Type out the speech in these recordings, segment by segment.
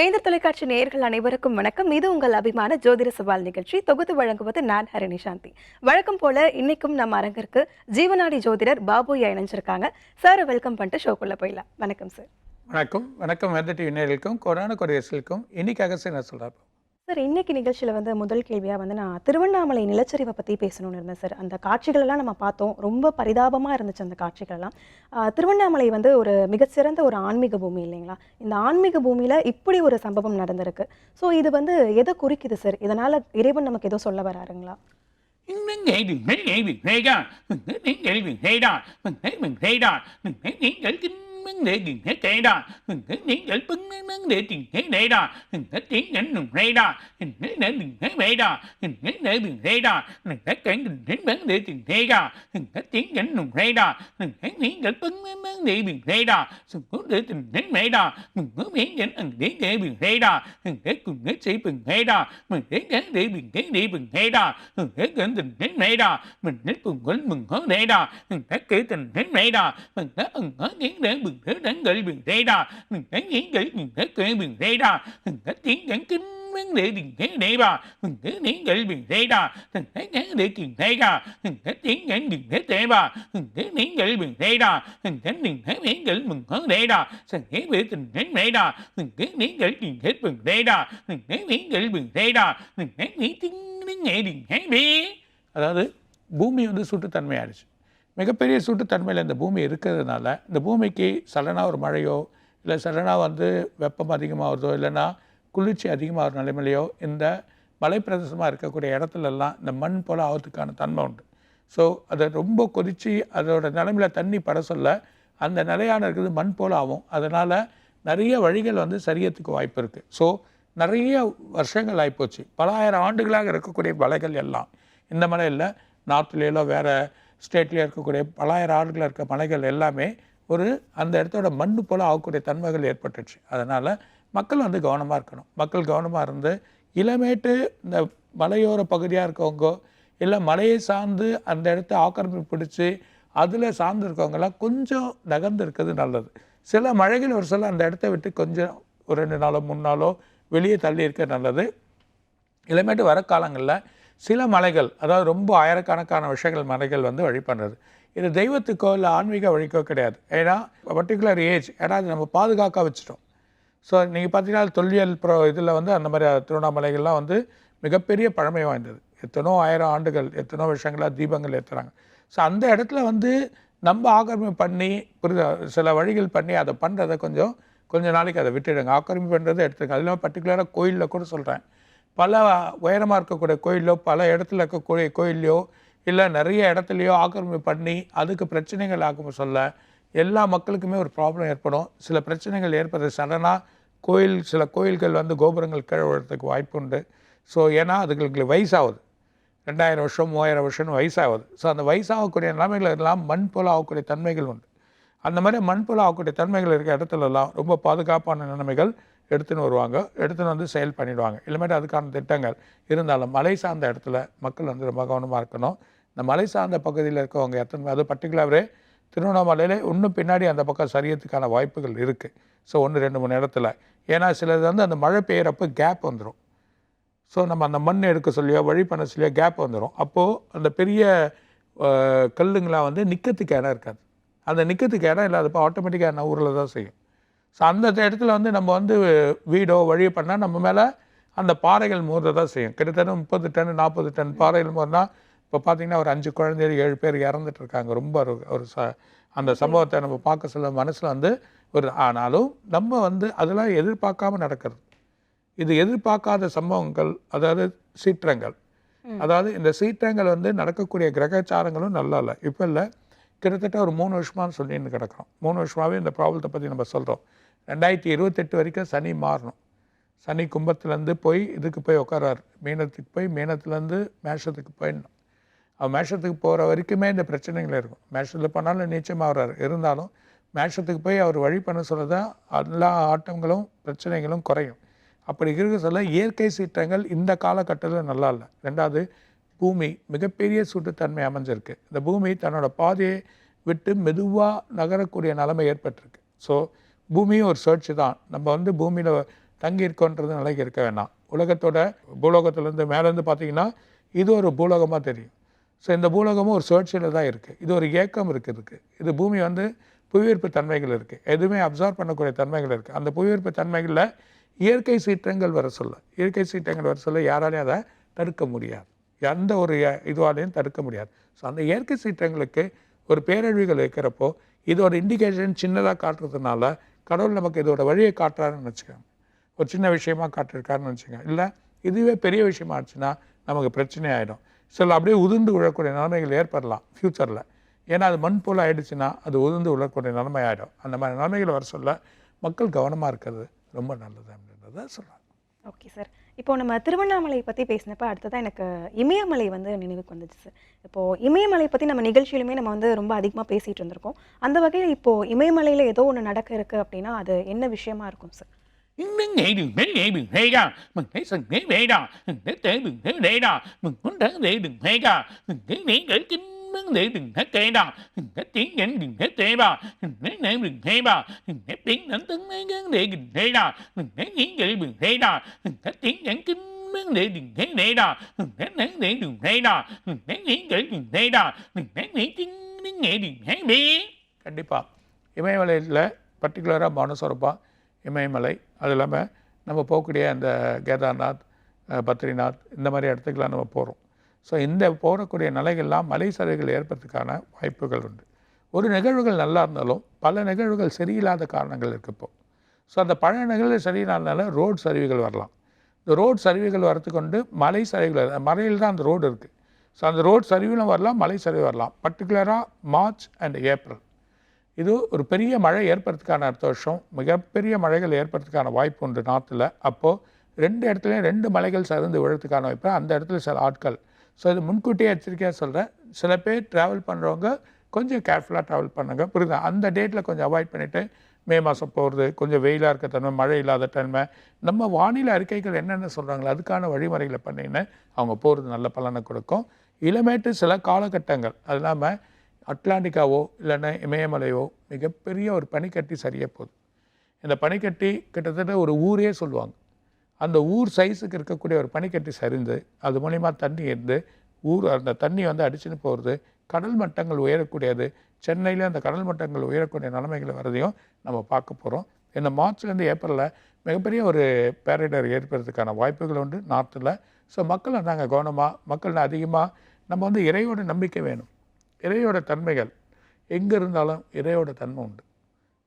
வேந்தர் தொலைக்காட்சி நேயர்கள் அனைவருக்கும் வணக்கம். இது உங்கள் அபிமான ஜோதிட சவால் நிகழ்ச்சி. தொகுத்து வழங்குவது நான் ஹரணி சாந்தி. வழக்கம் போல இன்னைக்கும் நம்ம அரங்கிற்கு ஜீவனாடி ஜோதிடர் பாபு இணைஞ்சிருக்காங்க. சார் வெல்கம் பண்ணிட்டு ஷோக்குள்ள போயிடலாம். வணக்கம் சார் வணக்கம். வணக்கம் வேந்த டிவி நேயர்களுக்கும் கொரோனா கொரியர்ஸ்களுக்கும். இன்னைக்காக சார் நான் சொல்கிறார் சார் இன்னைக்கு நிகழ்ச்சியில் வந்து முதல் கேள்வியாக வந்து நான் திருவண்ணாமலை நிலச்சரிவை பற்றி பேசணும்னு இருந்தேன் சார். அந்த காட்சிகள் எல்லாம் நம்ம பார்த்தோம். ரொம்ப பரிதாபமாக இருந்துச்சு அந்த காட்சிகளெல்லாம். திருவண்ணாமலை வந்து ஒரு மிகச்சிறந்த ஒரு ஆன்மீக பூமி இல்லைங்களா? இந்த ஆன்மீக பூமியில் இப்படி ஒரு சம்பவம் நடந்திருக்கு. ஸோ இது வந்து எதை குறிக்குது சார்? இதனால் இறைவன் நமக்கு ஏதோ சொல்ல வராருங்களா? vấn để tiền hết tệ đó hình hết tiền giải bứng vấn để tiền hết tệ đó hình hết tiếng đánh đường rây đó hình hết để đường hết bể đó hình hết để đường rây đó hình hết cảnh đường hết vấn đề tiền thế đó hình hết tiếng đánh đường rây đó hình hết tiếng để bưng bứng vấn để đường rây đó sùng cố để tình hết bể đó mình có miễn dẫn ẩn để để đường rây đó hình hết cùng hết sĩ bình thế đó mình hết để đường hết để bình thế đó hình hết cảnh tình hết bể đó mình hết cùng hết mừng hết để đó hình hết kể tình hết bể đó mình hết ẩn hết tiếng để bừng thế đánh gậy bừng thế đà mình thấy những gậy mình thấy kể bừng thế đà mình thấy tiếng gắn kính vấn đề tình thế đệ bà mình thấy tiếng gậy bừng thế đà mình thấy gắn để tiền thế đà mình thấy tiếng gắn bừng thế tệ bà mình thấy tiếng gậy bừng thế đà mình thấy mình thấy tiếng gậy mừng hớ đê đà sẵn thế về tình đến mẹ đà mình thấy tiếng gậy tiền thế bừng thế đà mình thấy tiếng gậy bừng thế đà mình thấy tiếng tiếng nghệ đình thế bê அதாவது பூமி வந்து சூட்டுத்தன்மை ஆயிடுச்சு மிகப்பெரிய சூட்டுத்தன்மையில் இந்த பூமி இருக்கிறதுனால இந்த பூமிக்கு சடனாக ஒரு மழையோ இல்லை சடனாக வந்து வெப்பம் அதிகமாகிறதோ இல்லைன்னா குளிர்ச்சி அதிகமாகிற நிலைமையிலையோ இந்த மலைப்பிரதேசமாக இருக்கக்கூடிய இடத்துலலாம் இந்த மண் போல் ஆகிறதுக்கான தன்மை உண்டு. ஸோ அதை ரொம்ப கொதித்து அதோட நிலைமையில தண்ணி பட சொல்ல அந்த நிலையான இருக்கிறது மண் போல் ஆகும். அதனால் நிறைய வழிகள் வந்து சரியத்துக்கு வாய்ப்பு இருக்குது ஸோ நிறைய வருஷங்கள் ஆகிப்போச்சு பல ஆயிரம் ஆண்டுகளாக இருக்கக்கூடிய மலைகள் எல்லாம். இந்த மலை இல்லை நார்த்லேயோ வேறு ஸ்டேட்லேயே இருக்கக்கூடிய பலாயிரம் ஆண்டுகளாக இருக்க மலைகள் எல்லாமே ஒரு அந்த இடத்தோட மண் போல் ஆகக்கூடிய தன்மைகள் ஏற்பட்டுச்சு அதனால் மக்கள் வந்து கவனமாக இருக்கணும். மக்கள் கவனமாக இருந்து இளமேட்டு இந்த மலையோர பகுதியாக இருக்கவங்க இல்லை மலையை சார்ந்து அந்த இடத்த ஆக்கிரமிப்பு பிடிச்சி அதில் சார்ந்து இருக்கவங்கெல்லாம் கொஞ்சம் நகர்ந்து இருக்கிறது நல்லது. சில மழைகள் ஒரு சில அந்த இடத்த விட்டு கொஞ்சம் ஒரு ரெண்டு நாளோ மூணு நாளோ வெளியே தள்ளி இருக்க நல்லது. இளமேட்டு வர காலங்களில் சில மலைகள் அதாவது ரொம்ப ஆயிரக்கணக்கான விஷயங்கள் மலைகள் வந்து வழி பண்ணுறது இது தெய்வத்துக்கோ இல்லை ஆன்மீக வழிக்கோ கிடையாது. ஏன்னா பர்டிகுலர் ஏஜ் ஏன்னா அது நம்ம பாதுகாக்க வச்சுட்டோம். ஸோ நீங்கள் பார்த்தீங்கன்னா தொல்லியல் ப்ரோ இதில் வந்து அந்த மாதிரி திருவண்ணாமலைகள்லாம் வந்து மிகப்பெரிய பழமை வாய்ந்தது. எத்தனோ ஆயிரம் ஆண்டுகள் எத்தனோ விஷயங்களாக தீபங்கள் ஏற்றுறாங்க ஸோ அந்த இடத்துல வந்து நம்ம ஆக்கிரமிப்பு பண்ணி புரித சில வழிகள் பண்ணி அதை பண்ணுறதை கொஞ்சம் கொஞ்சம் நாளைக்கு அதை விட்டுடுங்க. ஆக்கிரமிப்பு பண்ணுறதை எடுத்துக்கங்க. அதில் பர்டிகுலராக கோயிலில் கூட சொல்கிறேன் பல உயரமாக இருக்கக்கூடிய கோயிலோ பல இடத்துல இருக்கக்கூடிய கோயிலையோ இல்லை நிறைய இடத்துலையோ ஆக்கிரமிப்பு பண்ணி அதுக்கு பிரச்சனைகள் ஆகும் சொல்ல எல்லா மக்களுக்குமே ஒரு ப்ராப்ளம் ஏற்படும். சில பிரச்சனைகள் ஏற்படுறது சடனாக கோயில் சில கோயில்கள் வந்து கோபுரங்கள் கீழே விழுறதுக்கு வாய்ப்பு உண்டு. ஸோ ஏன்னா அதுங்களுக்கு வயசாகுது. ரெண்டாயிரம் வருஷம் மூவாயிரம் வருஷம்னு வயசாகுது. ஸோ அந்த வயசாகக்கூடிய நிலைமைகள் எல்லாம் மண் போல் ஆகக்கூடிய தன்மைகள் உண்டு. அந்த மாதிரி மண் போல் ஆகக்கூடிய தன்மைகள் இருக்கிற இடத்துலலாம் ரொம்ப பாதுகாப்பான நிலைமைகள் எடுத்துன்னு வருவாங்க எடுத்துன்னு வந்து செயல் பண்ணிடுவாங்க. இல்லைமேட்டு அதுக்கான திட்டங்கள் இருந்தாலும் மலை சார்ந்த இடத்துல மக்கள் வந்து ரொம்ப கவனமாக இருக்கணும். இந்த மலை சார்ந்த பகுதியில் இருக்கவங்க எத்தனை அது பர்டிகுலராகவே திருவண்ணாமலையில் இன்னும் பின்னாடி அந்த பக்கம் சரியத்துக்கான வாய்ப்புகள் இருக்குது ஸோ ஒன்று ரெண்டு மூணு இடத்துல. ஏன்னா சிலது வந்து அந்த மழை பெய்கிறப்ப கேப் வந்துடும் ஸோ நம்ம அந்த மண் எடுக்க சொல்லியோ வழி பண்ண சொல்லியோ கேப் வந்துடும் அப்போது அந்த பெரிய கல்லுங்களாம் வந்து நிற்கிறதுக்கு இடம் இருக்காது. அந்த நிற்கிறதுக்கு இடம் இல்லாதப்போ ஆட்டோமேட்டிக்காக என்ன ஊரில் தான் செய்யும். ஸோ அந்த இடத்துல வந்து நம்ம வந்து வீடோ வழி பண்ணால் நம்ம மேலே அந்த பாறைகள் மோத தான் செய்யும். கிட்டத்தட்ட முப்பது டன் நாற்பது டன் பாறைகள் மோதினா இப்போ பார்த்தீங்கன்னா ஒரு அஞ்சு குழந்தைகள் ஏழு பேர் இறந்துட்டு இருக்காங்க. ரொம்ப ஒரு ஒரு ச அந்த சம்பவத்தை நம்ம பார்க்க சொல்ல மனசில் வந்து ஒரு ஆனாலும் நம்ம வந்து அதெல்லாம் எதிர்பார்க்காம நடக்கிறது. இது எதிர்பார்க்காத சம்பவங்கள் அதாவது சீற்றங்கள். அதாவது இந்த சீற்றங்கள் வந்து நடக்கக்கூடிய கிரகச்சாரங்களும் நல்லா இல்லை. இப்போ இல்லை. கிட்டத்தட்ட ஒரு மூணு வருஷமானு சொல்லின்னு கிடக்கிறோம். மூணு வருஷமாகவே இந்த ப்ராப்ளத்தை பற்றி நம்ம சொல்கிறோம் ரெண்டாயிரத்தி இருபத்தெட்டு வரைக்கும் சனி மாறணும். சனி கும்பத்துலேருந்து போய் இதுக்கு போய் உட்காராரு மீனத்துக்கு போய் மீனத்துலேருந்து மேஷத்துக்கு போயிடணும். அவர் மேஷத்துக்கு போகிற வரைக்குமே இந்த பிரச்சனைகள் இருக்கும். மேஷத்தில் பண்ணாலும் நிச்சயமாகறாரு இருந்தாலும் மேஷத்துக்கு போய் அவர் வழி பண்ண சொல்ல தான் எல்லா ஆட்டங்களும் பிரச்சனைகளும் குறையும். அப்படி இருக்க சொல்ல இயற்கை சீற்றங்கள் இந்த காலகட்டத்தில் நல்லா இல்லை. ரெண்டாவது பூமி மிகப்பெரிய சூட்டுத்தன்மை அமைஞ்சிருக்கு. இந்த பூமி தன்னோட பாதையை விட்டு மெதுவாக நகரக்கூடிய நிலைமை ஏற்பட்டிருக்கு. ஸோ பூமியும் ஒரு சர்ச் தான். நம்ம வந்து பூமியில் தங்கி இருக்கோன்றது நிலைக்கு இருக்க வேணாம். உலகத்தோட பூலோகத்துலேருந்து மேலேருந்து பார்த்தீங்கன்னா இது ஒரு பூலோகமாக தெரியும். ஸோ இந்த பூலோகமும் ஒரு சுழற்சியில் தான் இருக்குது இது ஒரு ஏக்கம் இருக்குது இது பூமி வந்து புவியீர்ப்பு தன்மைகள் இருக்குது எதுவுமே அப்சர்வ் பண்ணக்கூடிய தன்மைகள் இருக்குது அந்த புவியீர்ப்பு தன்மைகளில் இயற்கை சீற்றங்கள் வர சொல்ல. இயற்கை சீற்றங்கள் வர சொல்ல யாராலையும் அதை தடுக்க முடியாது. எந்த ஒரு இதுவாலையும் தடுக்க முடியாது. ஸோ அந்த இயற்கை சீற்றங்களுக்கு ஒரு பேரழிவுகள் இருக்கிறப்போ இது ஒரு இண்டிகேஷன் சின்னதாக காட்டுறதுனால கடவுள் நமக்கு இதோட வழியை காட்டுறாருன்னு வச்சுக்கோங்க ஒரு சின்ன விஷயமா காட்டிருக்காருன்னு வச்சுக்கோங்க இல்லை இதுவே பெரிய விஷயமா ஆச்சுன்னா நமக்கு பிரச்சனை ஆகிடும் சில அப்படியே உதிர்ந்து விழக்கூடிய நிலைமைகள் ஏற்படலாம் ஃப்யூச்சரில் ஏன்னா அது மண் போல் ஆயிடுச்சுன்னா அது உதிர்ந்து விழக்கூடிய நிலைமை ஆகிடும் அந்த மாதிரி நிலைமைகள் வர சொல்ல மக்கள் கவனமாக இருக்கிறது ரொம்ப நல்லது அப்படின்றத சொல்லலாம் ஓகே சார் இப்போ நம்ம திருவண்ணாமலை பற்றி பேசினப்ப அடுத்ததான் எனக்கு இமயமலை வந்து நினைவுக்கு வந்துச்சு சார் இப்போது இமயமலை பற்றி நம்ம நிகழ்ச்சியிலுமே நம்ம வந்து ரொம்ப அதிகமாக பேசிகிட்டு இருந்திருக்கோம். அந்த வகையில் இப்போ இமயமலையில் ஏதோ ஒன்று நடக்க இருக்கு அப்படின்னா அது என்ன விஷயமா இருக்கும் சார் இன்னும் tướng நேடு வேடா மங்கை đừng வேடா இந்த đừng hết முன்கொண்ட தேடு đừng இந்த நீங்கள் đừng hết tiếng இந்த kính இந்த தேவா đừng நேடு தேவா இந்த đừng hết தேடு வேடா đừng நீங்கள் வேடா đừng hết கிண்ணம் தேடு đừng இந்த நேடு đừng hết நீங்கள் kính இந்த நீ đừng நேடு வேடே கண்டிப்பாக இமயமலையில் பர்டிகுலராக மனசொரப்பா இமயமலை அது இல்லாமல் நம்ம போகக்கூடிய அந்த கேதார்நாத் பத்ரிநாத் இந்த மாதிரி இடத்துக்கெல்லாம் நம்ம போகிறோம் ஸோ இந்த போகக்கூடிய நிலைகள்லாம் மலை சரிவுகள் ஏற்படுறதுக்கான வாய்ப்புகள் உண்டு. ஒரு நிகழ்வுகள் நல்லா இருந்தாலும் பல நிகழ்வுகள் சரியில்லாத காரணங்கள் இருக்கப்போ ஸோ அந்த பழைய நிகழ்வு சரியில்லாதனால ரோடு சரிவுகள் வரலாம். இந்த ரோடு சரிவுகள் வரத்துக்கு கொண்டு மலை சரிவுகள் மலையில் தான் அந்த ரோடு இருக்குது ஸோ அந்த ரோடு சரிவிலும் வரலாம் மலை சரிவு வரலாம். பர்டிகுலராக மார்ச் அண்ட் ஏப்ரல் இது ஒரு பெரிய மழை ஏற்படுறதுக்கான அடுத்த வருஷம் மிகப்பெரிய மழைகள் ஏற்படுறதுக்கான வாய்ப்பு உண்டு நாற்றுல அப்போது ரெண்டு இடத்துலையும் ரெண்டு மலைகள் சரிந்து விழுறதுக்கான வாய்ப்பு. அந்த இடத்துல சில ஆட்கள் ஸோ இது முன்கூட்டியே எச்சரிக்கையாக சொல்கிறேன் சில பேர் ட்ராவல் பண்ணுறவங்க கொஞ்சம் கேர்ஃபுல்லாக ட்ராவல் பண்ணுங்க. புரியுதா? அந்த டேட்டில் கொஞ்சம் அவாய்ட் பண்ணிவிட்டு மே மாதம் போகிறது கொஞ்சம் வெயிலாக இருக்க தன்மை மழை இல்லாத தன்மை. நம்ம வானிலை அறிக்கைகள் என்னென்ன சொல்கிறாங்களோ அதுக்கான வழிமுறைகளை பண்ணின்னு அவங்க போகிறது நல்ல பலனை கொடுக்கும். இளமேட்டு சில காலகட்டங்கள் அது இல்லாமல் அட்லாண்டிக்காவோ இல்லைன்னா இமயமலையோ மிகப்பெரிய ஒரு பனிக்கட்டி சரியாக போகுது. இந்த பனிக்கட்டி கிட்டத்தட்ட ஒரு ஊரே சொல்லுவாங்க. அந்த ஊர் சைஸுக்கு இருக்கக்கூடிய ஒரு பனிக்கட்டி சரிந்து அது மூலிமா தண்ணி இருந்து ஊர் அந்த தண்ணி வந்து அடிச்சுன்னு போகிறது கடல் மட்டங்கள் உயரக்கூடியது. சென்னையில் அந்த கடல் மட்டங்கள் உயரக்கூடிய நிலைமைகள் வரதையும் நம்ம பார்க்க போகிறோம் இந்த மார்ச்லேருந்து ஏப்ரலில் மிகப்பெரிய ஒரு பேரிடர் ஏற்படுறதுக்கான வாய்ப்புகள் உண்டு நார்த்தில் ஸோ மக்களை நாங்கள் கவனமாக மக்கள் அதிகமாக நம்ம வந்து இறையோட நம்பிக்கை வேணும். இறையோட தன்மைகள். எங்கே இருந்தாலும் இறையோட தன்மை உண்டு.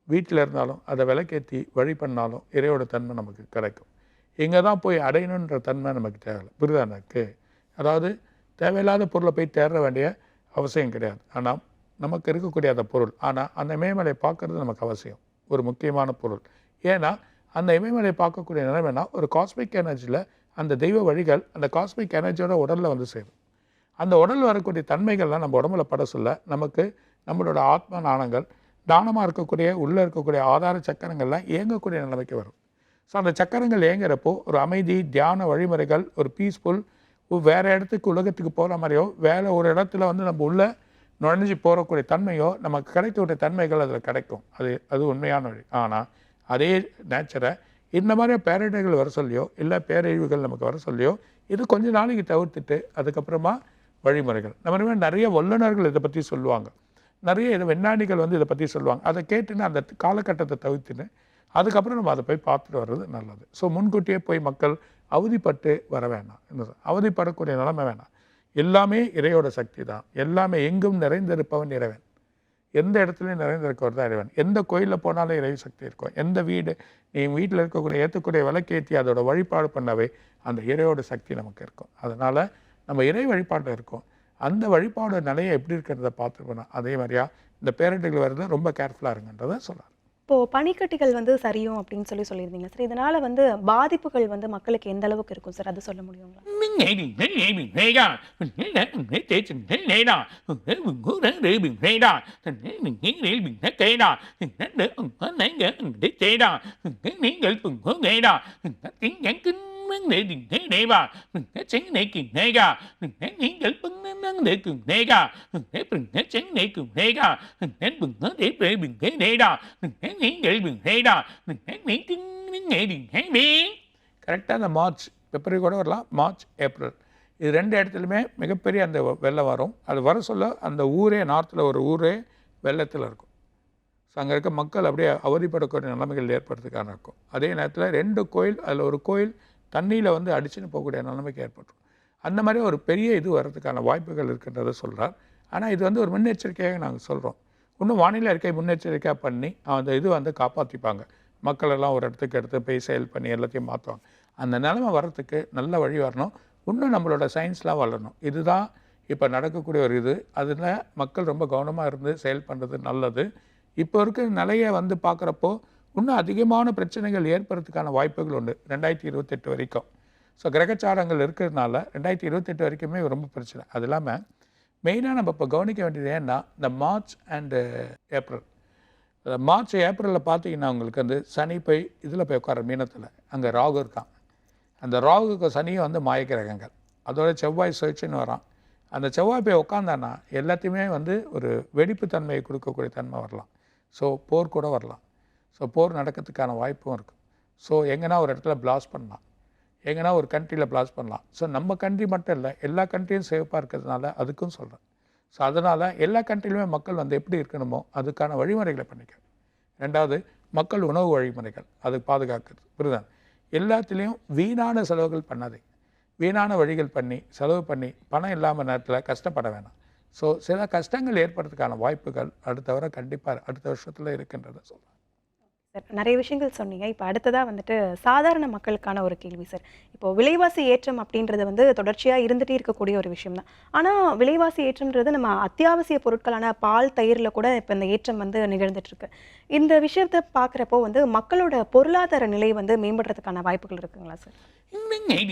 வீட்டில் இருந்தாலும் அதை விளக்கேற்றி வழி பண்ணாலும் இறையோட தன்மை நமக்கு கிடைக்கும். எங்கே தான் போய் அடையணுன்ற தன்மை நமக்கு தேவையில்லை. புரிதா எனக்கு? அதாவது தேவையில்லாத பொருளை போய் தேட வேண்டிய அவசியம் கிடையாது. ஆனால் நமக்கு இருக்கக்கூடிய அந்த பொருள் ஆனால் அந்த இமயமலை பார்க்கறது நமக்கு அவசியம். ஒரு முக்கியமான பொருள். ஏன்னா அந்த இமயமலை பார்க்கக்கூடிய நிலைமைனா ஒரு காஸ்மிக் எனர்ஜியில் அந்த தெய்வ வழிகள் அந்த காஸ்மிக் எனர்ஜியோட உடலில் வந்து சேரும். அந்த உடல் வரக்கூடிய தன்மைகள்லாம் நம்ம உடம்புல பட சொல்ல நமக்கு நம்மளோட ஆத்ம நாணங்கள் தானமாக இருக்கக்கூடிய உள்ளே இருக்கக்கூடிய ஆதார சக்கரங்கள்லாம் இயங்கக்கூடிய நிலைமைக்கு வரும். ஸோ அந்த சக்கரங்கள் இயங்குறப்போ ஒரு அமைதி தியான வழிமுறைகள் ஒரு பீஸ்ஃபுல் வேறு இடத்துக்கு உலகத்துக்கு போகிற மாதிரியோ வேறு ஒரு இடத்துல வந்து நம்ம உள்ள நுழைஞ்சு போகக்கூடிய தன்மையோ நமக்கு கிடைக்கக்கூடிய தன்மைகள் அதில் கிடைக்கும். அது அது உண்மையான வழி. ஆனால் அதே நேச்சரை இந்த மாதிரி பேரிடர்கள் வர சொல்லியோ இல்லை பேரழிவுகள் நமக்கு வர சொல்லியோ இது கொஞ்ச நாளைக்கு தவிர்த்துட்டு அதுக்கப்புறமா வழிமுறைகள். நம்ம மாதிரி நிறைய வல்லுநர்கள் இதை பற்றி சொல்லுவாங்க. நிறைய இது விஞ்ஞானிகள் வந்து இதை பற்றி சொல்லுவாங்க. அதை கேட்டுன்னு அந்த காலகட்டத்தை தவிர்த்துன்னு அதுக்கப்புறம் நம்ம அதை போய் பார்த்துட்டு வர்றது நல்லது. ஸோ முன்கூட்டியே போய் மக்கள் அவதிப்பட்டு வர வேணாம். என்ன அவதிப்படக்கூடிய நிலைமை வேணாம். எல்லாமே இறையோட சக்தி தான். எல்லாமே எங்கும் நிறைந்திருப்பவன் இறைவன். எந்த இடத்துலையும் நிறைந்திருக்கவர் தான் இறைவன். எந்த கோயிலில் போனாலும் இறை சக்தி இருக்கும். எந்த வீடு நீ வீட்டில் இருக்கக்கூடிய ஏற்றக்கூடிய விளக்கேற்றி அதோட வழிபாடு பண்ணவே அந்த இறையோட சக்தி நமக்கு இருக்கும். அதனால் நம்ம இறை வழிபாட்டில் இருக்கோம். அந்த வழிபாடு நிலையை எப்படி இருக்கிறத பார்த்துருக்கணும் அதே மாதிரியா இந்த பேரண்ட்டுகள் வருது ரொம்ப கேர்ஃபுல்லாக இருங்கன்றதை சொல்லலாம் இப்போது பனிக்கட்டிகள் வந்து சரியும் அப்படின்னு சொல்லி சொல்லியிருந்தீங்க. சார் இதனால் வந்து பாதிப்புகள் வந்து மக்களுக்கு எந்த அளவுக்கு இருக்கும் சார்? அது சொல்ல முடியுங்களா? நேடி நேடி நேடா நே தேச்சு நேடா உங்குர ரேபி நேடா நீ ரேபி நேடா நண்டு நீங்க நே தேடா நீங்கள் புங்கு நேடா திங்க கிண்ணம் நேடி நேடா சென்னைக்கு நேகா நீங்கள் புங்க நேக்கு நேகா tiếng nghệ கரெக்டாக அந்த மார்ச் பிப்ரவரி கூட வரலாம். மார்ச் ஏப்ரல் இது ரெண்டு இடத்துலையுமே மிகப்பெரிய அந்த வெள்ளம் வரும். அது வர சொல்ல அந்த ஊரே நார்த்தில் ஒரு ஊரே வெள்ளத்தில் இருக்கும். ஸோ அங்கே இருக்க மக்கள் அப்படியே அவதிப்படக்கூடிய நிலைமைகள் ஏற்படுறதுக்கான இருக்கும். அதே நேரத்தில் ரெண்டு கோயில் அதில் ஒரு கோயில் தண்ணியில் வந்து அடிச்சுன்னு போகக்கூடிய நிலைமைக்கு ஏற்பட்டுரும். அந்த மாதிரி ஒரு பெரிய இது வர்றதுக்கான வாய்ப்புகள் இருக்கின்றதை சொல்கிறார் ஆனால் இது வந்து ஒரு முன்னெச்சரிக்கையாக நாங்கள் சொல்கிறோம் இன்னும் வானிலை அறிக்கை முன்னெச்சரிக்கையாக பண்ணி அந்த இது வந்து காப்பாற்றிப்பாங்க மக்களெல்லாம் ஒரு இடத்துக்கு எடுத்து போய் செயல் பண்ணி எல்லாத்தையும் மாற்றுவாங்க அந்த நிலைமை வர்றதுக்கு நல்ல வழி வரணும். இன்னும் நம்மளோட சயின்ஸ்லாம் வளரணும். இதுதான் இப்போ நடக்கக்கூடிய ஒரு இது. அதில் மக்கள் ரொம்ப கவனமாக இருந்து செயல் பண்ணுறது நல்லது. இப்போ இருக்கிற நிலையை வந்து பார்க்குறப்போ இன்னும் அதிகமான பிரச்சனைகள் ஏற்படுறதுக்கான வாய்ப்புகள் உண்டு. ரெண்டாயிரத்தி இருபத்தெட்டு வரைக்கும். ஸோ கிரகச்சாரங்கள் இருக்கிறதுனால ரெண்டாயிரத்தி இருபத்தெட்டு வரைக்குமே ரொம்ப பிரச்சனை. அது இல்லாமல் மெயினாக நம்ம இப்போ கவனிக்க வேண்டியது ஏன்னா இந்த மார்ச் அண்டு ஏப்ரல் மார்ச் ஏப்ரலில் பார்த்தீங்கன்னா உங்களுக்கு வந்து சனி போய் இதில் போய் உட்கார மீனத்தில். அங்கே ராகு இருக்கான். அந்த ராகுக்கு சனியும் வந்து மாயக்கிரகங்கள் அதோட செவ்வாய் சுழற்சின்னு வரான். அந்த செவ்வாய் போய் உட்காந்தானா எல்லாத்தையுமே வந்து ஒரு வெடிப்பு தன்மையை கொடுக்கக்கூடிய தன்மை வரலாம். ஸோ போர் கூட வரலாம். ஸோ போர் நடக்கிறதுக்கான வாய்ப்பும் இருக்குது ஸோ எங்கன்னா ஒரு இடத்துல பிளாஸ் பண்ணலாம். எங்கன்னா ஒரு கண்ட்ரியில் பிளாஸ் பண்ணலாம். ஸோ நம்ம கண்ட்ரி மட்டும் இல்லை எல்லா கண்ட்ரியும் சேஃபாக இருக்கிறதுனால அதுக்கும் சொல்கிறேன் ஸோ அதனால் எல்லா கண்ட்ரிலுமே மக்கள் வந்து எப்படி இருக்கணுமோ அதுக்கான வழிமுறைகளை பண்ணிக்க. ரெண்டாவது மக்கள் உணவு வழிமுறைகள் அது பாதுகாக்கிறது. புரிதான் எல்லாத்துலேயும் வீணான செலவுகள் பண்ணாதீங்க. வீணான வழிகள் பண்ணி செலவு பண்ணி பணம் இல்லாமல் நேரத்தில் கஷ்டப்பட வேணாம். ஸோ சில கஷ்டங்கள் ஏற்படுறதுக்கான வாய்ப்புகள் அடுத்த வர கண்டிப்பாக அடுத்த வருஷத்தில் இருக்கின்றத சொல்கிறேன் சார் நிறைய விஷயங்கள் சொன்னீங்க. இப்போ அடுத்ததாக வந்துட்டு சாதாரண மக்களுக்கான ஒரு கேள்வி சார். இப்போ விலைவாசி ஏற்றம் அப்படின்றது வந்து தொடர்ச்சியாக இருந்துகிட்டே இருக்கக்கூடிய ஒரு விஷயம் தான். ஆனால் விலைவாசி ஏற்றம்ன்றது நம்ம அத்தியாவசிய பொருட்களான பால் தயிரில் கூட இப்போ இந்த ஏற்றம் வந்து நிகழ்ந்துட்டுருக்கு. இந்த விஷயத்தை பார்க்குறப்போ வந்து மக்களோட பொருளாதார நிலை வந்து மேம்படுறதுக்கான வாய்ப்புகள் இருக்குங்களா சார்? நீங்கள்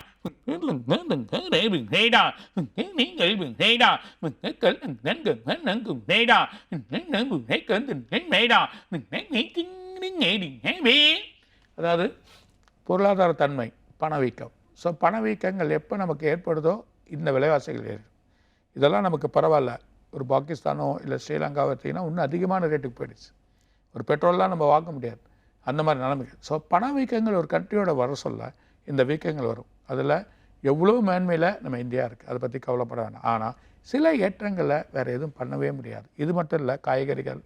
அதாவது பொருளாதார தன்மை பணவீக்கம் ஸோ பணவீக்கங்கள் எப்போ நமக்கு ஏற்படுதோ இந்த விலைவாசிகள் ஏறும் இதெல்லாம் நமக்கு பரவாயில்ல ஒரு பாகிஸ்தானோ இல்லை ஸ்ரீலங்காவை எடுத்திங்கன்னா இன்னும் அதிகமான ரேட்டுக்கு போயிடுச்சு ஒரு பெட்ரோல்லாம் நம்ம வாங்க முடியாது அந்த மாதிரி நிலைமைகள் ஸோ பண வீக்கங்கள் ஒரு கண்ட்ரியோட வர சொல்ல இந்த வீக்கங்கள் வரும் அதில் எவ்வளோ மேன்மையில் நம்ம இந்தியா இருக்குது அதை பற்றி கவலைப்பட வேணாம். ஆனால் சில ஏற்றங்களை வேறு எதுவும் பண்ணவே முடியாது. இது மட்டும் இல்லை காய்கறிகள்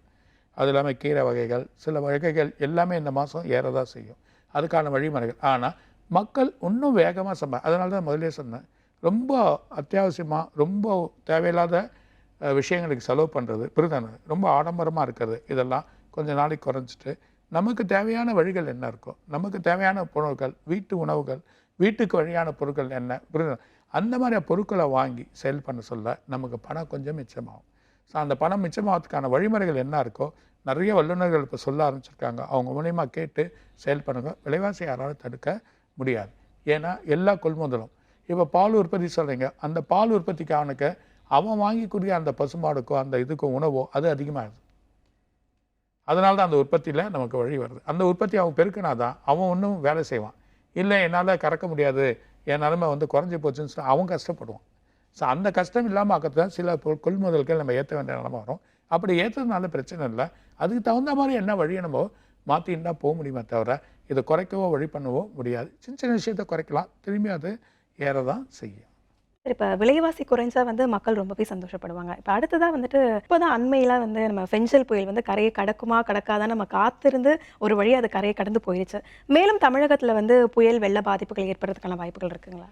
அது இல்லாமல் கீரை வகைகள் சில வகைகள் எல்லாமே இந்த மாதம் ஏறதா செய்யும். அதுக்கான வழிமுறைகள். ஆனால் மக்கள் இன்னும் வேகமாக சம்ப அதனால தான் முதலே சொன்னேன். ரொம்ப அத்தியாவசியமாக ரொம்ப தேவையில்லாத விஷயங்களுக்கு செலவு பண்ணுறது புரிதானது ரொம்ப ஆடம்பரமாக இருக்கிறது. இதெல்லாம் கொஞ்சம் நாளைக்கு குறைஞ்சிட்டு நமக்கு தேவையான வழிகள் என்ன இருக்கோ நமக்கு தேவையான உணவுகள் வீட்டு உணவுகள் வீட்டுக்கு வழியான பொருட்கள் என்ன? புரியுதா? அந்த மாதிரி பொருட்களை வாங்கி சேல் பண்ண சொல்ல நமக்கு பணம் கொஞ்சம் மிச்சமாகும். ஸோ அந்த பணம் மிச்சமாகிறதுக்கான வழிமுறைகள் என்ன இருக்கோ நிறைய வல்லுநர்கள் இப்போ சொல்ல ஆரம்பிச்சிருக்காங்க. அவங்க மூலயமா கேட்டு செயல் பண்ணுங்க. விலைவாசி யாராலும் தடுக்க முடியாது. ஏன்னா எல்லா கொள்முதலும். இப்போ பால் உற்பத்தி சொல்கிறீங்க அந்த பால் உற்பத்திக்கானுக்கு அவன் வாங்கிக்கூடிய அந்த பசுமாடுக்கோ அந்த இதுக்கோ உணவோ அது அதிகமாகுது அதனால தான் அந்த உற்பத்தியில் நமக்கு வழி வருது. அந்த உற்பத்தி அவன் பெருக்கினா தான் அவன் ஒன்றும் வேலை செய்வான். இல்லை என்னால் கறக்க முடியாது. என் நிலமை வந்து குறைஞ்சி போச்சுன்னு சொல்லி அவன் கஷ்டப்படுவான். ஸோ அந்த கஷ்டம் இல்லாமல் ஆக்கிறது தான் சில கொள்முதல்கள் நம்ம ஏற்ற வேண்டிய நிலமை வரும். அப்படி ஏற்றதுனால பிரச்சனை இல்லை. அதுக்கு தகுந்த மாதிரி என்ன வழியை நம்ம மாற்றின்னா போக முடியுமே தவிர இதை குறைக்கவோ வழி பண்ணவோ முடியாது. சின்ன சின்ன விஷயத்தை குறைக்கலாம். திரும்பி அது ஏற தான் செய்யும். இப்போ விலைவாசி குறைஞ்சா வந்து மக்கள் ரொம்பவே சந்தோஷப்படுவாங்க. இப்போ அடுத்ததாக வந்துட்டு இப்போதான் அண்மையில வந்து நம்ம ஃபெஞ்சல் புயல் வந்து கரையை கடக்குமா கடக்காதான் நம்ம காத்திருந்து ஒரு வழி அது கரையை கடந்து போயிருச்சு. மேலும் தமிழகத்தில் வந்து புயல் வெள்ள பாதிப்புகள் ஏற்படுறதுக்கான வாய்ப்புகள் இருக்குங்களா?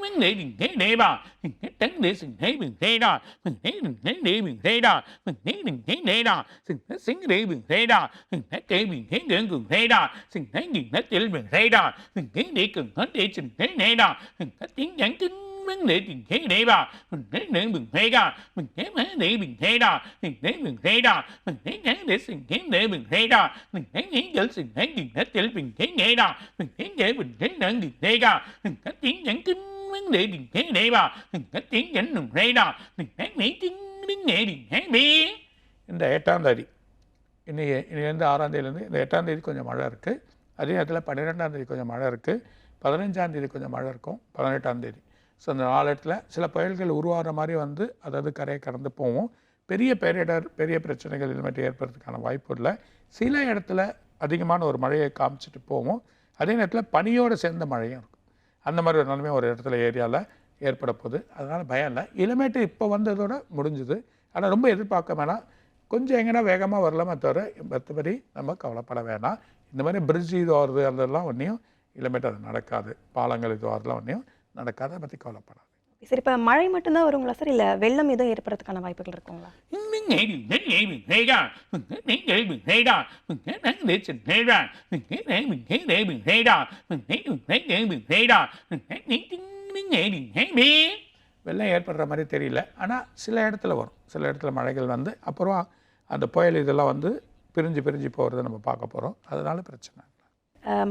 mình thấy đừng thấy đấy bà mình thấy tấn để sừng thấy mình thấy đó mình thấy đừng thấy để mình thấy đó mình thấy đừng thấy để đó sừng thấy xứng để mình thấy đó mình thấy để mình thấy đường cùng thấy đó sừng thấy nhìn thấy để mình thấy đó mình thấy để cần hết để sừng thấy đấy đó mình thấy tiếng giảng kinh vấn đề tình thế đấy bà mình thấy để mình thấy đó mình thấy má để mình thấy đó mình thấy mình thấy đó mình thấy ngắn để sừng thấy để mình thấy đó mình thấy ngắn để sừng thấy nhìn hết để mình thấy nghe đó mình thấy để mình thấy nặng nhìn thấy đó mình thấy tiếng giảng kinh இந்த எட்டாம் தேதி. இன்னைக்கு இன்னிலேருந்து ஆறாம் தேதியிலேருந்து இந்த எட்டாம் தேதி கொஞ்சம் மழை இருக்குது அதே நேரத்தில் பன்னிரெண்டாம் தேதி கொஞ்சம் மழை இருக்குது பதினஞ்சாம் தேதி கொஞ்சம் மழை இருக்கும் பதினெட்டாம் தேதி. ஸோ அந்த நாலு இடத்துல சில புயல்கள் உருவாகிற மாதிரி வந்து அதாவது கரையை கடந்து போவோம் பெரிய பேரிடர் பெரிய பிரச்சனைகள் இனிமேட்டு ஏற்படுறதுக்கான வாய்ப்பு இல்லை. சில இடத்துல அதிகமான ஒரு மழையை காமிச்சிட்டு போவோம் அதே நேரத்தில் பனியோடு சேர்ந்த மழையும் இருக்கும். அந்த மாதிரி ஒரு நிலைமை ஒரு இடத்துல ஏரியாவில் ஏற்பட போகுது அதனால் பயம் இல்லை. இனிமேட்டு இப்போ வந்ததோட முடிஞ்சுது. ஆனால் ரொம்ப எதிர்பார்க்க வேணாம். கொஞ்சம் எங்கன்னா வேகமாக வரலாமே தவிர மற்றபடி நம்ம கவலைப்பட வேணாம். இந்த மாதிரி பிரிட்ஜ் இது வருது அதெல்லாம் ஒன்றையும் இனிமேட்டு அது நடக்காது. பாலங்கள் இது வரலாம் ஒன்றையும் நடக்காது. அதை பற்றி கவலைப்படாது சரி இப்போ மழை மட்டும்தான் வருங்களா சார்? இல்லை வெள்ளம் எதுவும் ஏற்படுறதுக்கான வாய்ப்புகள் இருக்குங்களா? வெள்ளம் ஏற்படுற மாதிரி தெரியல. ஆனால் சில இடத்துல வரும். சில இடத்துல மழைகள் வந்து அப்புறம் அந்த புயல் இதெல்லாம் வந்து பிரிஞ்சு பிரிஞ்சு போகிறத நம்ம பார்க்க போகிறோம் அதனால பிரச்சனை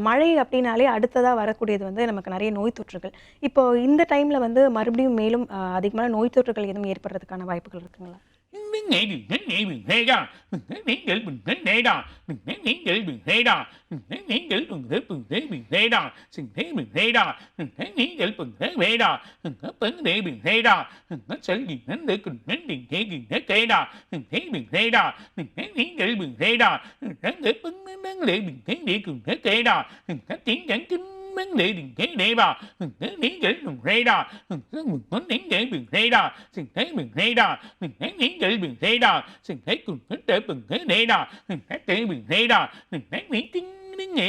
மழை அப்படின்னாலே அடுத்ததாக வரக்கூடியது வந்து நமக்கு நிறைய நோய் தொற்றுகள். இப்போ இந்த டைமில் வந்து மறுபடியும் மேலும் அதிகமான நோய் தொற்றுகள் எதுவும் ஏற்படுறதுக்கான வாய்ப்புகள் இருக்குங்களா? mình nghĩ mình nghĩ nghĩ mình thế đó mình nghĩ nghĩ nghĩ mình nghĩ thế đó mình nghĩ nghĩ nghĩ mình thế đó mình nghĩ nghĩ nghĩ mình thế mình thế mình thế đó mình thế mình thế đó mình nghĩ nghĩ nghĩ mình thế thế đó mình nghĩ vấn đề mình thế đó mình nghĩ sự gì nghĩ để mình nghĩ mình thế mình thế thế đó mình thấy mình thế đó mình nghĩ nghĩ nghĩ mình thế đó mình nghĩ nghĩ vấn vấn đề mình thế để mình thế thế đó mình nghĩ tiếng dẫn kinh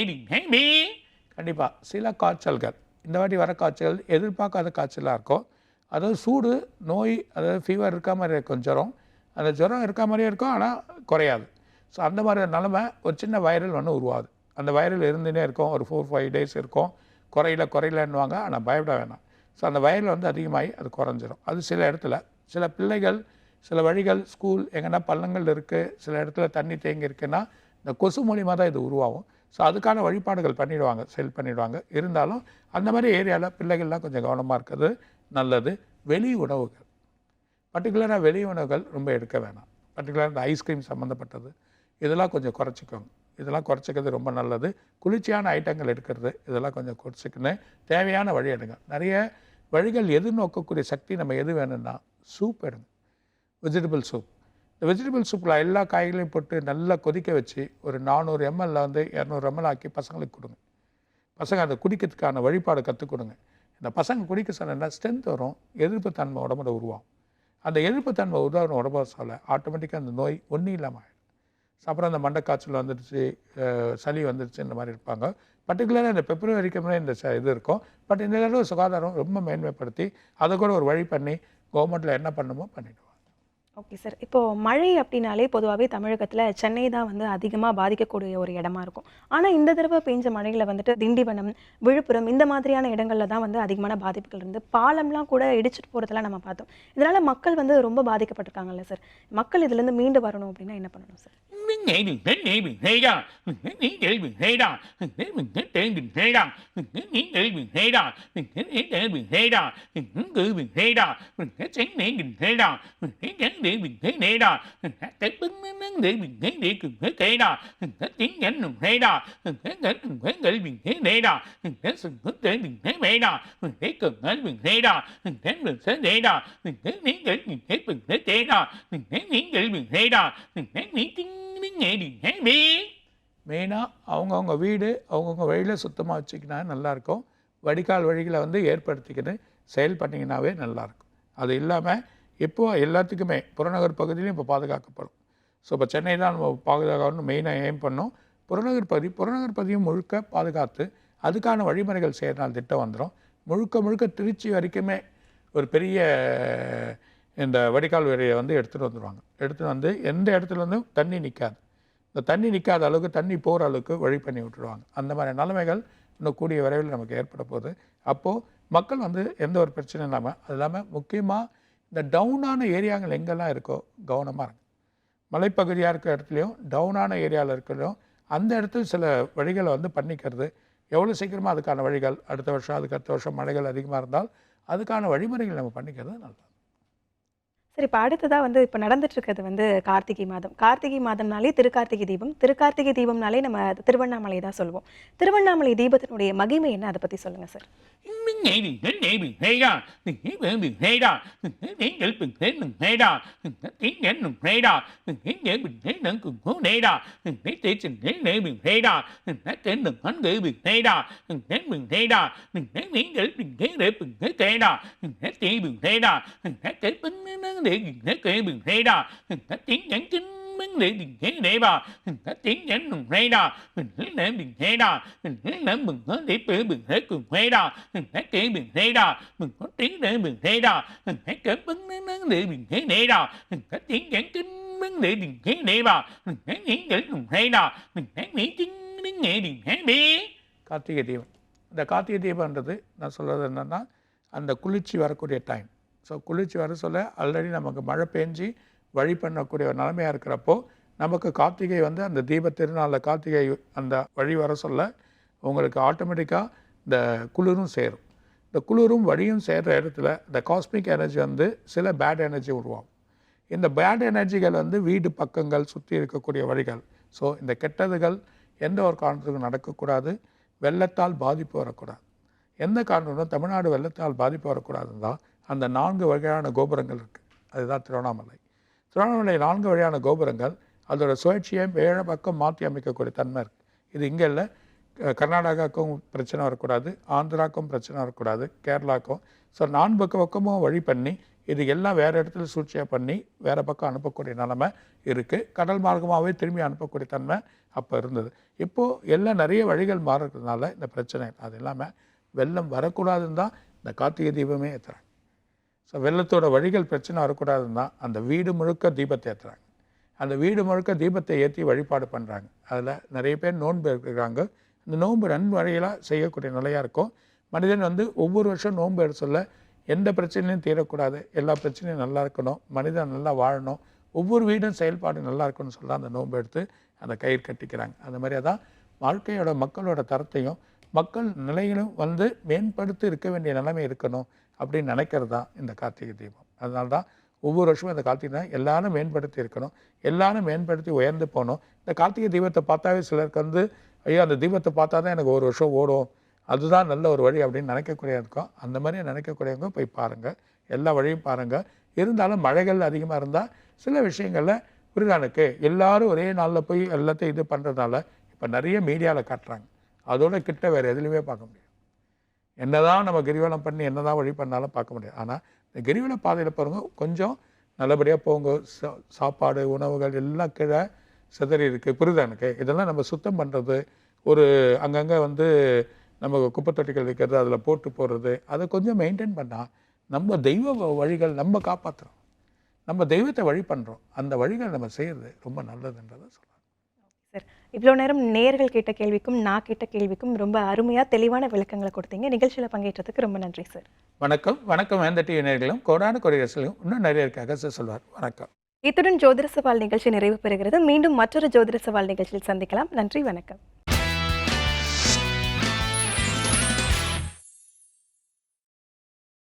lý கண்டிப்பாக சில காய்ச்சல்கள். இந்த வாட்டி வர காய்ச்சல் எதிர்பார்க்காத காய்ச்சலாக இருக்கும். அதாவது சூடு நோய் அதாவது ஃபீவர் இருக்க மாதிரி இருக்கும். ஜுரம். அந்த ஜுரம் இருக்க மாதிரியே இருக்கும் ஆனால் குறையாது. ஸோ அந்த மாதிரி நிலமை ஒரு சின்ன வைரல் ஒன்று உருவாகுது. அந்த வைரல் இருந்துகிட்டே இருக்கும். ஒரு ஃபோர் ஃபைவ் டேஸ் இருக்கும். குறையில குறையிலன்னுவாங்க. ஆனால் பயப்பட வேணாம். ஸோ அந்த வைரல் வந்து அதிகமாகி அது குறைஞ்சிரும். அது சில இடத்துல சில பிள்ளைகள் சில வழிகள் ஸ்கூல் எங்கன்னா பள்ளங்கள் இருக்குது சில இடத்துல தண்ணி தேங்கி இருக்குன்னா இந்த கொசு மூலியமாக தான் இது உருவாகும். ஸோ அதுக்கான வழிபாடுகள் பண்ணிடுவாங்க செல் பண்ணிடுவாங்க. இருந்தாலும் அந்த மாதிரி ஏரியாவில் பிள்ளைகள்லாம் கொஞ்சம் கவனமாக இருக்கிறது நல்லது. வெளி உணவுகள். பர்டிகுலராக வெளி உணவுகள் ரொம்ப எடுக்க வேணாம். பர்டிகுலராக இந்த ஐஸ்கிரீம் சம்மந்தப்பட்டது இதெல்லாம் கொஞ்சம் குறைச்சிக்கோங்க. இதெல்லாம் குறைச்சிக்கிறது ரொம்ப நல்லது. குளிர்ச்சியான ஐட்டங்கள் எடுக்கிறது இதெல்லாம் கொஞ்சம் குறைச்சிக்கணும். தேவையான வழி எடுங்க. நிறைய வழிகள் எதிர்நோக்கக்கூடிய சக்தி நம்ம எது வேணும்னா சூப் எடுங்க. வெஜிடபிள் சூப் இந்த வெஜிடபிள் சூப்பில் எல்லா காய்களையும் போட்டு நல்லா கொதிக்க வச்சு ஒரு நானூறு எம்எல்ல வந்து இரநூறு எம்எல் ஆக்கி பசங்களுக்கு கொடுங்க. பசங்க அதை குடிக்கிறதுக்கான வழிபாடு கற்றுக் கொடுங்க. இந்த பசங்க குடிக்க சொன்னால் ஸ்ட்ரென்த் வரும் எதிர்ப்பு தன்மை உடம்புல உருவாகும். அந்த எதிர்ப்பு தன்மை உருவாகிற உடம்பு சொல்ல ஆட்டோமேட்டிக்காக அந்த நோய் ஒன்றும் இல்லாமல் அப்புறம் அந்த மண்டைக்காய்ச்சல் வந்துடுச்சு சளி வந்துடுச்சு இந்த மாதிரி இருப்பாங்க. பர்டிகுலராக இந்த பிப்ரவரிக்கு வரைக்குமே இந்த ச- இது இருக்கும். பட் இந்த தடவை சுகாதாரம் ரொம்ப மேன்மைப்படுத்தி அதை கூட ஒரு வழி பண்ணி கவர்மெண்ட்டில் என்ன பண்ணுமோ பண்ணிவிடுவோம் ஓகே சார். இப்போ மழை அப்படின்னாலே பொதுவாகவே தமிழகத்தில் சென்னை தான் வந்து அதிகமாக பாதிக்கக்கூடிய ஒரு இடமா இருக்கும். ஆனால் இந்த தடவை பெஞ்ச மழையில் வந்துட்டு திண்டிவனம் விழுப்புரம் இந்த மாதிரியான இடங்கள்ல தான் வந்து அதிகமான பாதிப்புகள் இருந்து பாலம்லாம் கூட இடிச்சிட்டு போகிறதெல்லாம் நம்ம பார்த்தோம். இதனால மக்கள் வந்து ரொம்ப பாதிக்கப்பட்டிருக்காங்கல்ல சார். மக்கள் இதுலேருந்து மீண்டு வரணும் அப்படின்னா என்ன பண்ணணும் sir? vấn đề đừng thế đề đừng thế đà đừng thế mình thế tế đừng thế đà đừng thế để đừng thế để cùng thế đề đà thế tế bứng tiếng nhánh đừng thế đó cái cái cùng đừng để nghĩ đừng thế đề đà đừng thế sừng thức tế đừng thế bể đà đừng thế cần hết đừng thế đà đừng thế đừng thế đề đà đừng thế lý giải đừng thế đừng thế tế đà đừng miếng để giải đừng thế đà đừng miếng tiếng miếng nghệ đừng thế bê மெயினாக அவங்கவுங்க வீடு அவங்கவுங்க வழியில் சுத்தமாக வச்சுக்கினா நல்லாயிருக்கும் வடிகால் வழிகளை வந்து ஏற்படுத்திக்கிட்டு செயல் பண்ணிங்கனாவே நல்லாயிருக்கும் அது இல்லாமல் இப்போ எல்லாத்துக்குமே புறநகர் பகுதியிலும் இப்போ பாதுகாக்கப்படும். ஸோ இப்போ சென்னை தான் நம்ம பாதுகாக்கணும்னு மெயினாக ஏம் பண்ணோம். புறநகர் பகுதி புறநகர் பகுதியும் முழுக்க பாதுகாத்து அதுக்கான வழிமுறைகள் செய்கிறனால திட்டம் வந்துடும் முழுக்க முழுக்க திருச்சி வரைக்குமே ஒரு பெரிய இந்த வடிகால் வேலையை வந்து எடுத்துகிட்டு வந்துடுவாங்க எடுத்துகிட்டு வந்து எந்த இடத்துல வந்து தண்ணி நிற்காது இந்த தண்ணி நிற்காத அளவுக்கு தண்ணி போகிற அளவுக்கு வழி பண்ணி விட்டுருவாங்க. அந்த மாதிரி நிலைமைகள் இன்னும் கூடிய விரைவில் நமக்கு ஏற்பட போகுது. அப்போது மக்கள் வந்து எந்த ஒரு பிரச்சனையும் இல்லாமல் அது இல்லாமல் முக்கியமாக இந்த டவுனான ஏரியாங்கள் எங்கெல்லாம் இருக்கோ கவனமாக இருங்க. மலைப்பகுதியாக இருக்கிற இடத்துலையும் டவுனான ஏரியாவில் இருக்கிறதும் அந்த இடத்துல சில வழிகளை வந்து பண்ணிக்கிறது. எவ்வளோ சீக்கிரமாக அதுக்கான வழிகள் அடுத்த வருஷம் அதுக்கு அடுத்த வருஷம் மழைகள் அதிகமாக இருந்தால் அதுக்கான வழிமுறைகள் நம்ம பண்ணிக்கிறது நல்லது. சரி இப்போ அடுத்ததாக வந்து இப்போ நடந்துட்டுருக்கிறது வந்து கார்த்திகை மாதம். கார்த்திகை மாதம்னாலே திருக்கார்த்திகை தீபம். திருக்கார்த்திகை தீபம்னாலே நம்ம திருவண்ணாமலை தான் சொல்லுவோம் திருவண்ணாமலை தீபத்தினுடைய மகிமை என்ன? அதை பற்றி சொல்லுங்கள் சார் நீங்கள் nghe đi, đến đây mình thấy đó, mình thấy để mình thấy cái đó, mình đó, mình thấy tiếng nhắn chính mình để mình thấy để bà hình thấy tiếng nhắn mình thấy đó hình thấy để bình thấy đó hình thấy để mình thấy để bữa bình thấy cùng thấy đó hình thấy cái bình thấy đó mình có tiếng để bình thấy đó hình thấy cái bánh nó nó để mình thấy để đó mình thấy tiếng nhắn chính mình để mình thấy để bà hình thấy những cái mình thấy đó hình thấy những chính đến nghệ mình thấy biết Karthigai Deepam இந்த கார்த்திகை தீபம்ன்றது நான் சொல்கிறது என்னென்னா அந்த குளிர்ச்சி வரக்கூடிய time so குளிர்ச்சி வர சொல்ல ஆல்ரெடி நமக்கு மழை பெஞ்சி வழி பண்ணக்கூடிய ஒரு நிலைமையாக இருக்கிறப்போ நமக்கு கார்த்திகை வந்து அந்த தீப திருநாளில் கார்த்திகை அந்த வழி வர சொல்ல உங்களுக்கு ஆட்டோமேட்டிக்காக இந்த குளிரும் சேரும். இந்த குளிரும் வழியும் சேர்கிற இடத்துல இந்த காஸ்மிக் எனர்ஜி வந்து சில பேட் எனர்ஜி உருவாகும். இந்த பேட் எனர்ஜிகள் வந்து வீடு பக்கங்கள் சுற்றி இருக்கக்கூடிய வழிகள். ஸோ இந்த கெட்டதுகள் எந்த ஒரு காரணத்துக்கும் நடக்கக்கூடாது. வெள்ளத்தால் பாதிப்பு வரக்கூடாது. எந்த காரணமும் தமிழ்நாடு வெள்ளத்தால் பாதிப்பு வரக்கூடாதுன்னு தான் அந்த நான்கு வகையான கோபுரங்கள் இருக்குது அதுதான் திருவண்ணாமலை. திருவண்ணாமலை நான்கு வகையான கோபுரங்கள் அதோட சுழற்சியை ஏழு பக்கம் மாற்றி அமைக்கக்கூடிய தன்மை இருக்குது இது இங்கே இல்லை. க- கர்நாடகாவுக்கும் பிரச்சனை வரக்கூடாது ஆந்திராவுக்கும் பிரச்சனை வரக்கூடாது கேரளாவுக்கும் ஸோ நான்கு பக்க பக்கமும் வழி பண்ணி இது எல்லாம் வேறு இடத்துல சூழ்ச்சியாக பண்ணி வேறு பக்கம் அனுப்பக்கூடிய நிலமை இருக்குது கடல் மார்க்கமாகவே திரும்பி அனுப்பக்கூடிய தன்மை அப்போ இருந்தது. இப்போது எல்லாம் நிறைய வழிகள் மாறுறதுனால இந்த பிரச்சனை அது இல்லாமல் வெள்ளம் வரக்கூடாதுன்னு தான் இந்த கார்த்திகை தீபமே ஏற்றுறாங்க ஸோ வெள்ளத்தோட வழிகள் பிரச்சனை வரக்கூடாதுன்னு தான் அந்த வீடு முழுக்க தீபத்தை ஏற்றுறாங்க அந்த வீடு முழுக்க தீபத்தை ஏற்றி வழிபாடு பண்ணுறாங்க அதில் நிறைய பேர் நோன்பு இருக்கிறாங்க இந்த நோன்பு நன் வழியில் செய்யக்கூடிய நிலையாக இருக்கும். மனிதன் வந்து ஒவ்வொரு வருஷம் நோன்பு எடுக்க சொல்ல எந்த பிரச்சனையும் தீரக்கூடாது. எல்லா பிரச்சனையும் நல்லா இருக்கணும். மனிதன் நல்லா வாழணும். ஒவ்வொரு வீடும் செயல்பாடு நல்லா இருக்கணும்னு சொல்ல அந்த நோன்பு எடுத்து அந்த கயிறு கட்டிக்கிறாங்க. அந்த மாதிரி தான் வாழ்க்கையோட மக்களோட தரத்தையும் மக்கள் நிலையிலும் வந்து மேம்படுத்தி இருக்க வேண்டிய நிலைமை இருக்கணும். அப்படின்னு நினைக்கிறது தான் இந்த கார்த்திகை தீபம். அதனால தான் ஒவ்வொரு வருஷமும் இந்த கார்த்திகை தீபம் எல்லாரும் மேம்படுத்தி இருக்கணும். எல்லாரும் மேம்படுத்தி உயர்ந்து போகணும். இந்த கார்த்திகை தீபத்தை பார்த்தாவே சிலருக்கு வந்து ஐயோ அந்த தீபத்தை பார்த்தா தான் எனக்கு ஒரு வருஷம் ஓடும். அதுதான் நல்ல ஒரு வழி அப்படின்னு நினைக்கக்கூடிய இருக்கும் அந்த மாதிரி நினைக்கக்கூடியவங்க போய் பாருங்கள் எல்லா வழியும் பாருங்கள் இருந்தாலும் மழைகள் அதிகமாக இருந்தால் சில விஷயங்களில் குருகானுக்கு எல்லாரும் ஒரே நாளில் போய் எல்லாத்தையும் இது பண்ணுறதுனால இப்போ நிறைய மீடியாவில் காட்டுறாங்க. அதோட கிட்ட வேறு எதுலையுமே பார்க்க முடியாது. என்னதான் நம்ம கிரிவலம் பண்ணி என்னதான் வழி பண்ணாலும் பார்க்க முடியாது. ஆனால் இந்த கிரிவல பாதையில் பாருங்க கொஞ்சம் நல்லபடியாக போங்க. சா- சாப்பாடு உணவுகள் எல்லாம் கீழே சிதறி இருக்குது புரியுதா எனக்கு? இதெல்லாம் நம்ம சுத்தம் பண்ணுறது ஒரு அங்கங்கே வந்து நம்ம குப்பை தொட்டிகள் வைக்கிறது அதில் போட்டு போடுறது அதை கொஞ்சம் மெயின்டைன் பண்ணால் நம்ம தெய்வ வழிகள் நம்ம காப்பாற்றுறோம் நம்ம தெய்வத்தை வழி பண்ணுறோம் அந்த வழிகள் நம்ம செய்கிறது ரொம்ப நல்லதுன்றதை சொல்லலாம் இவ்வளோ நேரம் நேர்கள் கேட்ட கேள்விக்கும் நான் கேட்ட கேள்விக்கும் ரொம்ப அருமையாக தெளிவான விளக்கங்களை கொடுத்தீங்க. நிகழ்ச்சியில் பங்கேற்றதுக்கு ரொம்ப நன்றி சார் வணக்கம். வணக்கம் வேந்த டிவி நேர்களும் கோடான கொடியரசிலும் இன்னும் நிறைய இருக்காக சொல்வார். வணக்கம். இத்துடன் ஜோதிட சவால் நிகழ்ச்சி நிறைவு பெறுகிறது. மீண்டும் மற்றொரு ஜோதிட சவால் நிகழ்ச்சியில் சந்திக்கலாம். நன்றி வணக்கம்.